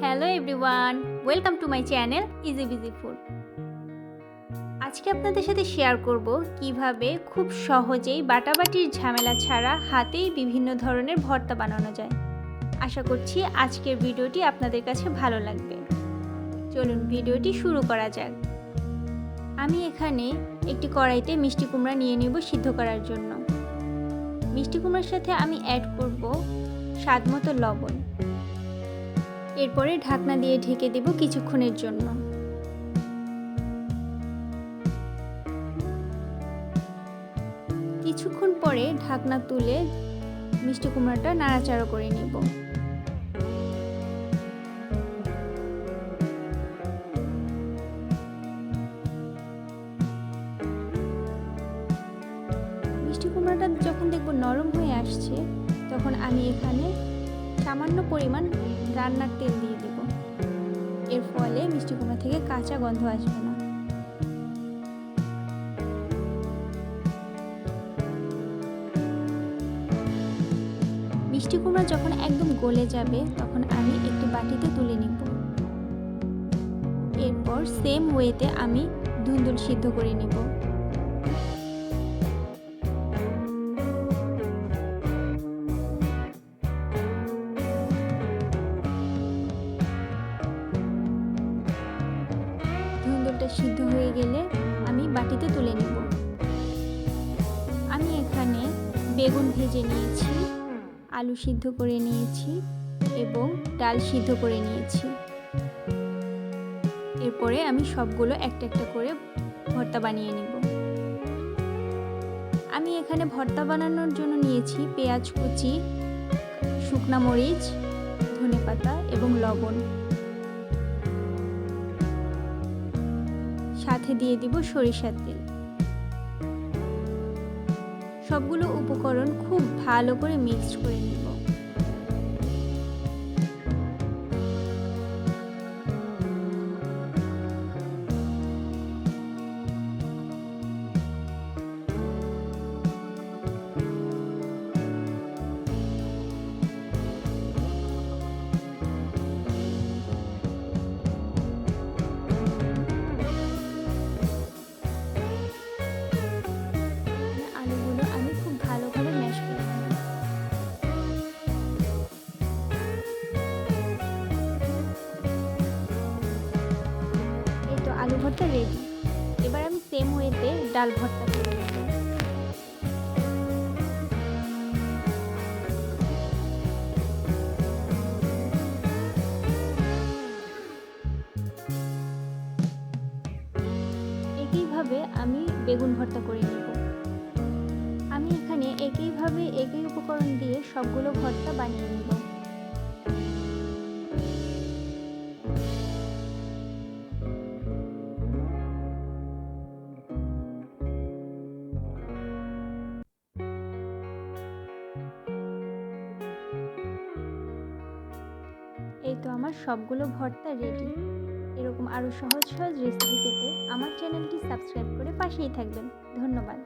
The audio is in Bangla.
Hello everyone welcome to my channel easy busy food আজকে আপনাদের সাথে শেয়ার করব কীভাবে খুব সহজেই বাটাবাটির ঝামেলা ছাড়া হাতেই বিভিন্ন ধরনের ভর্তা বানানো যায়। আশা করছি আজকের ভিডিওটি আপনাদের কাছে ভালো লাগবে। চলুন ভিডিওটি শুরু করা যাক। আমি এখানে একটি কড়াইতে মিষ্টি কুমড়া নিয়ে নেব সিদ্ধ করার জন্য। মিষ্টি কুমড়ার সাথে আমি অ্যাড করব স্বাদ মতো লবণ। এরপরে ঢাকনা দিয়ে ঢেকে দেব কিছুক্ষণের জন্য। কিছুক্ষণ পরে ঢাকনা তুলে মিষ্টি কুমড়াটা নাড়াচাড়া করে নিব। মিষ্টি কুমড়াটা যখন দেখব নরম হয়ে আসছে, তখন আমি এখানে সামান্য পরিমাণ রান্নার তেল দিয়ে দেব। এর ফলে মিষ্টি কুমড়া থেকে কাঁচা গন্ধ আসবে না। মিষ্টি কুমড়া যখন একদম গলে যাবে, তখন আমি একটি বাটিতে তুলে নিব। এরপর সেম ওয়েতে আমি ধুন্দুল সিদ্ধ করে নিব। ধুন্দুলটা সিদ্ধ হয়ে গেলে আমি বাটিতে তুলে নেব। আমি এখানে বেগুন ভেজে নিয়েছি, আলু সিদ্ধ করে নিয়েছি এবং ডাল সিদ্ধ করে নিয়েছি। এরপরে আমি সবগুলো একটা একটা করে ভর্তা বানিয়ে নেব। আমি এখানে ভর্তা বানানোর জন্য নিয়েছি পেঁয়াজ কুচি, শুকনা মরিচ, ধনেপাতা এবং লবণ। সাথে দিয়ে দিব সরিষার তেল। সবগুলো উপকরণ খুব ভালো করে মিক্সড করে নিব আলু ভর্তা রেডি এবার আমি সেম ওয়েতে ডাল ভর্তা করে একইভাবে আমি বেগুন ভর্তা করে নেব। আমি এখানে একইভাবে একই উপকরণ দিয়ে সবগুলো ভর্তা বানিয়ে নেব। এই তো আমার সবগুলো ভর্তা রেডি এরকম আরও সহজ সহজ রেসিপি পেতে আমার চ্যানেলটি সাবস্ক্রাইব করে পাশেই থাকবেন। ধন্যবাদ।